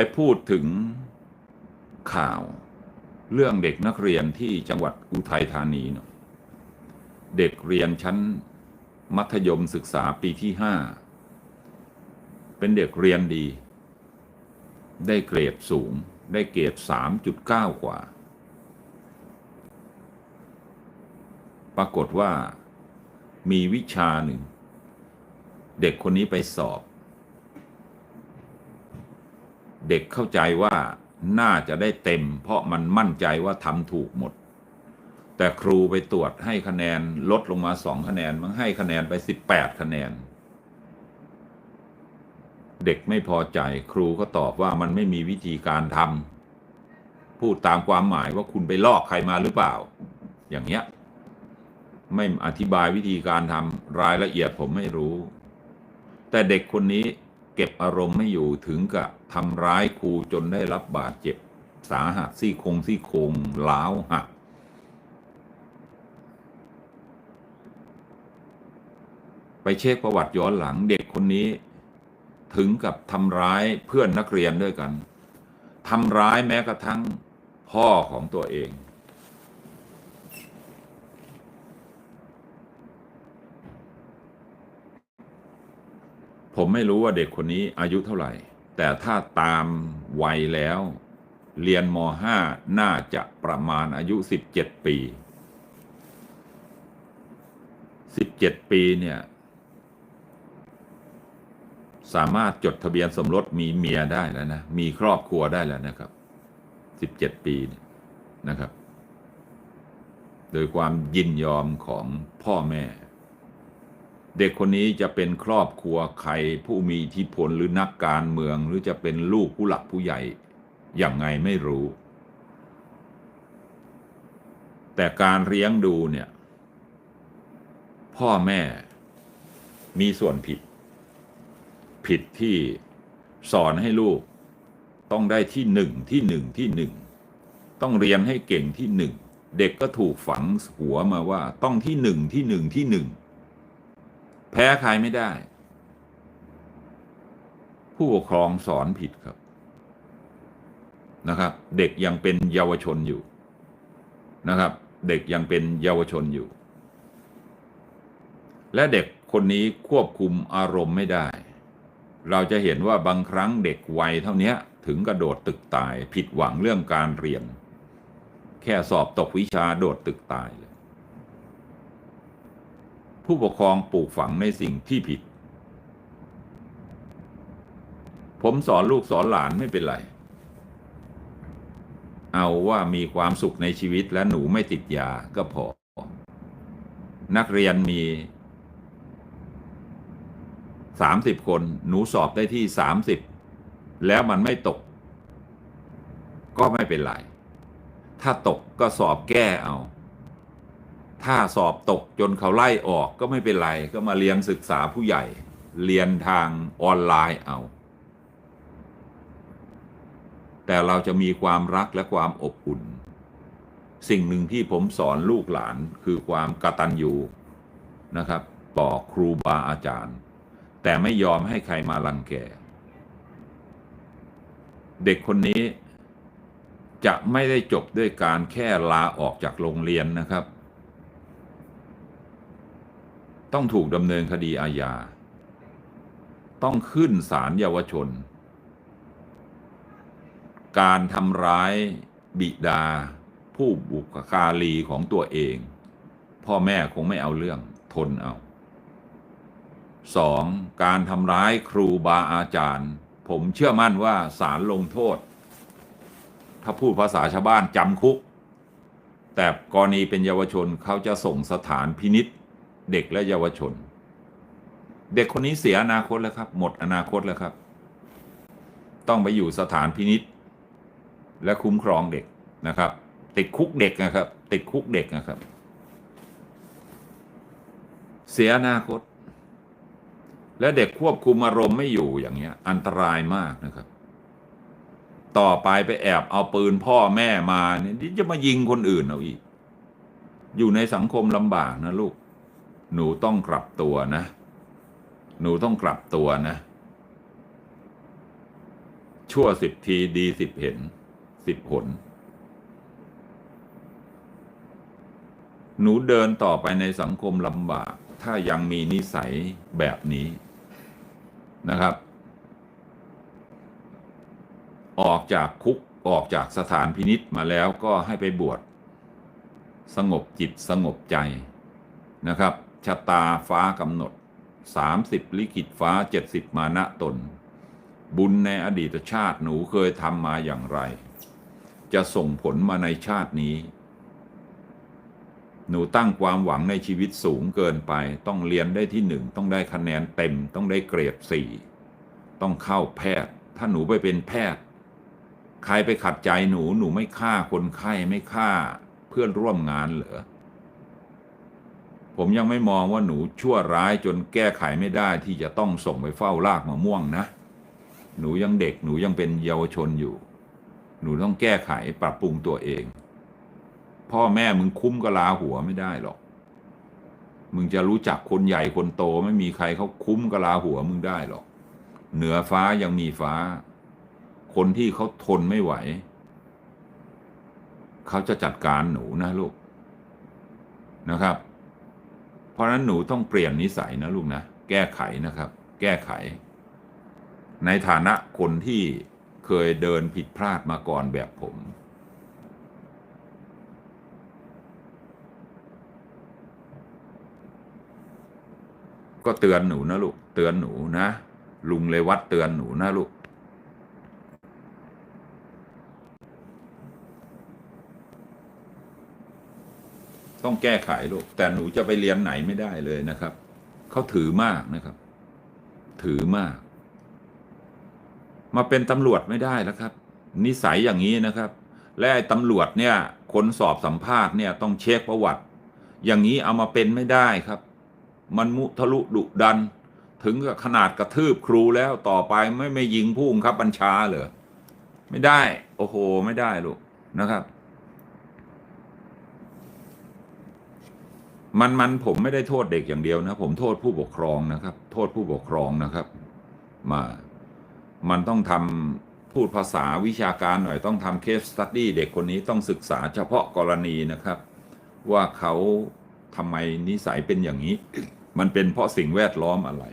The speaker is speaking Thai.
ไปพูดถึงข่าวเรื่องเด็กนักเรียนที่จังหวัดอุทัยธานีเนอะเด็กเรียนชั้นมัธยมศึกษาปีที่ห้าเป็นเด็กเรียนดี ได้เกรดสูง ได้เกรดสามจุดเก้ากว่า ปรากฏว่ามีวิชาหนึ่ง เด็กคนนี้ไปสอบ เด็กเข้าใจว่าน่าจะได้เต็ม เพราะมันมั่นใจว่าทำถูกหมด แต่ครูไปตรวจให้คะแนนลดลงมาสองคะแนนมันให้คะแนนไปสิบแปดคะแนน เด็กไม่พอใจครูก็ตอบว่ามันไม่มีวิธีการทำพูดตามความหมายว่าคุณไปลอกใครมาหรือเปล่า อย่างเงี้ย ไม่อธิบายวิธีการทำรายละเอียดผมไม่รู้ แต่เด็กคนนี้ เก็บอารมณ์ไม่อยู่ถึงกับทำร้ายครูจนได้รับบาดเจ็บสาหัสซี่โครงซี่โครงล้าวหักไปเช็คประวัติย้อนหลังเด็กคนนี้ ถึงกับทำร้ายเพื่อนนักเรียนด้วยกันทำร้ายแม้กระทั่งพ่อของตัวเอง ผมไม่รู้ว่าเด็กคนนี้อายุเท่าไหร่ แต่ถ้าตามวัยแล้ว เรียนม .5 น่าจะประมาณอายุ 17 ปี 17 ปีเนี่ย สามารถจดทะเบียนสมรสมีเมียได้แล้วนะ มีครอบครัวได้แล้วนะครับ 17 ปีนะครับ โดยความยินยอมของพ่อแม่ เด็กคนนี้จะเป็นครอบครัวใครผู้มีอิทธิพลหรือนักการเมืองหรือจะเป็นลูกผู้หลักผู้ใหญ่อย่างไงไม่รู้ แต่การเลี้ยงดูเนี่ย พ่อแม่มีส่วนผิด ผิดที่สอนให้ลูก ต้องได้ที่หนึ่งที่หนึ่งที่หนึ่งต้องเรียนให้เก่งที่หนึ่งเด็กก็ถูกฝังหัวมาว่าต้องที่หนึ่งที่หนึ่งที่หนึ่ง พ้ใครไม่ได้ ผู้ปกครองสอนผิดครับนะครับ เด็กยังเป็นเยาวชนอยู่นะครับ เด็กยังเป็นเยาวชนอยู่ และเด็กคนนี้ควบคุมอารมณ์ไม่ได้ เราจะเห็นว่าบางครั้งเด็กวัยเท่านี้ถึงกระโดดตึกตาย ผิดหวังเรื่องการเรียน แค่สอบตกวิชาโดดตึกตายเลย ผู้ปกครองปลูกฝังในสิ่งที่ผิด ผมสอนลูกสอนหลานไม่เป็นไร เอาว่ามีความสุขในชีวิตและหนูไม่ติดยาก็พอ นักเรียนมีสามสิบคน หนูสอบได้ที่สามสิบแล้วมันไม่ตก ก็ไม่เป็นไร ถ้าตกก็สอบแก้เอา ถ้าสอบตกจนเขาไล่ออกก็ไม่เป็นไร ก็มาเรียนศึกษาผู้ใหญ่ เรียนทางออนไลน์เอา แต่เราจะมีความรักและความอบอุ่น สิ่งหนึ่งที่ผมสอนลูกหลานคือความกตัญญูนะครับ ต่อครูบาอาจารย์ แต่ไม่ยอมให้ใครมาลังแก เด็กคนนี้จะไม่ได้จบด้วยการแค่ลาออกจากโรงเรียนนะครับ ต้องถูกดำเนินคดีอาญา ต้องขึ้นศาลเยาวชน การทำร้ายบิดา ผู้บุกการีของตัวเอง พ่อแม่คงไม่เอาเรื่องทนเอาสองการทำร้ายครูบาอาจารย์ ผมเชื่อมั่นว่าศาลลงโทษ ถ้าพูดภาษาชาวบ้านจำคุก แต่กรณีเป็นเยาวชนเขาจะส่งสถานพินิษ เด็กและเยาวชน เด็กคนนี้เสียอนาคตแล้วครับ หมดอนาคตแล้วครับ ต้องไปอยู่สถานพินิษและคุ้มครองเด็กนะครับ ติดคุกเด็กนะครับ ติดคุกเด็กนะครับ เสียอนาคต และเด็กควบคุมอารมณ์ไม่อยู่อย่างเงี้ย อันตรายมากนะครับ ต่อไปไปแอบเอาปืนพ่อแม่มาเนี่ยจะมายิงคนอื่นเอาอีก อยู่ในสังคมลำบากนะลูก หนูต้องกลับตัวนะ หนูต้องกลับตัวนะ ชั่วสิบทีดีสิบเห็นสิบผล หนูเดินต่อไปในสังคมลำบาก ถ้ายังมีนิสัยแบบนี้นะครับ ออกจากคุกออกจากสถานพินิษมาแล้วก็ให้ไปบวชสงบจิตสงบใจนะครับ ชะตาฟ้ากำหนด 30 ลิขิตฟ้า 70 มานะตน บุญในอดีตชาติหนูเคยทำมาอย่างไร จะส่งผลมาในชาตินี้ หนูตั้งความหวังในชีวิตสูงเกินไป ต้องเรียนได้ที่หนึ่งต้องได้คะแนนเต็ม ต้องได้เกรดสี่ต้องเข้าแพทย์ ถ้าหนูไปเป็นแพทย์ ใครไปขัดใจหนูหนูไม่ฆ่าคนไข้ไม่ฆ่าเพื่อนร่วมงานเหรอ ผมยังไม่มองว่าหนูชั่วร้ายจนแก้ไขไม่ได้ที่จะต้องส่งไปเฝ้าลากมะม่วงนะ หนูยังเด็กหนูยังเป็นเยาวชนอยู่ หนูต้องแก้ไขปรับปรุงตัวเอง พ่อแม่มึงคุ้มกะลาหัวไม่ได้หรอก มึงจะรู้จักคนใหญ่คนโตไม่มีใครเขาคุ้มกะลาหัวมึงได้หรอก เหนือฟ้ายังมีฟ้า คนที่เขาทนไม่ไหว เขาจะจัดการหนูนะลูกนะครับ เพราะนั้นหนูต้องเปลี่ยนนิสัยนะลูกนะ แก้ไขนะครับ แก้ไข ในฐานะคนที่เคยเดินผิดพลาดมาก่อนแบบผม ก็เตือนหนูนะลูก เตือนหนูนะ ลุงเลวัดเตือนหนูนะลูก ต้องแก้ไขลูกแต่หนูจะไปเรียนไหนไม่ได้เลยนะครับ เขาถือมากนะครับ ถือมาก มาเป็นตำรวจไม่ได้แล้วครับ นิสัยอย่างนี้นะครับ และตำรวจเนี่ย คนสอบสัมภาษณ์เนี่ยต้องเช็คประวัติ อย่างนี้เอามาเป็นไม่ได้ครับ มันมุทะลุดุดัน ถึงกับขนาดกระทืบครูแล้วต่อไปไม่ไม่ยิงผู้บังคับบัญชาเหรอไม่ได้ โอ้โห ไม่ได้ลูกนะครับ มันมันผมไม่ได้โทษเด็กอย่างเดียวนะ ผมโทษผู้ปกครองนะครับ โทษผู้ปกครองนะครับ มา มันต้องทำพูดภาษาวิชาการหน่อยต้องทำเคสสตัดดี้เด็กคนนี้ต้องศึกษาเฉพาะกรณีนะครับ ว่าเขาทำไมนิสัยเป็นอย่างนี้ มันเป็นเพราะสิ่งแวดล้อมอะไร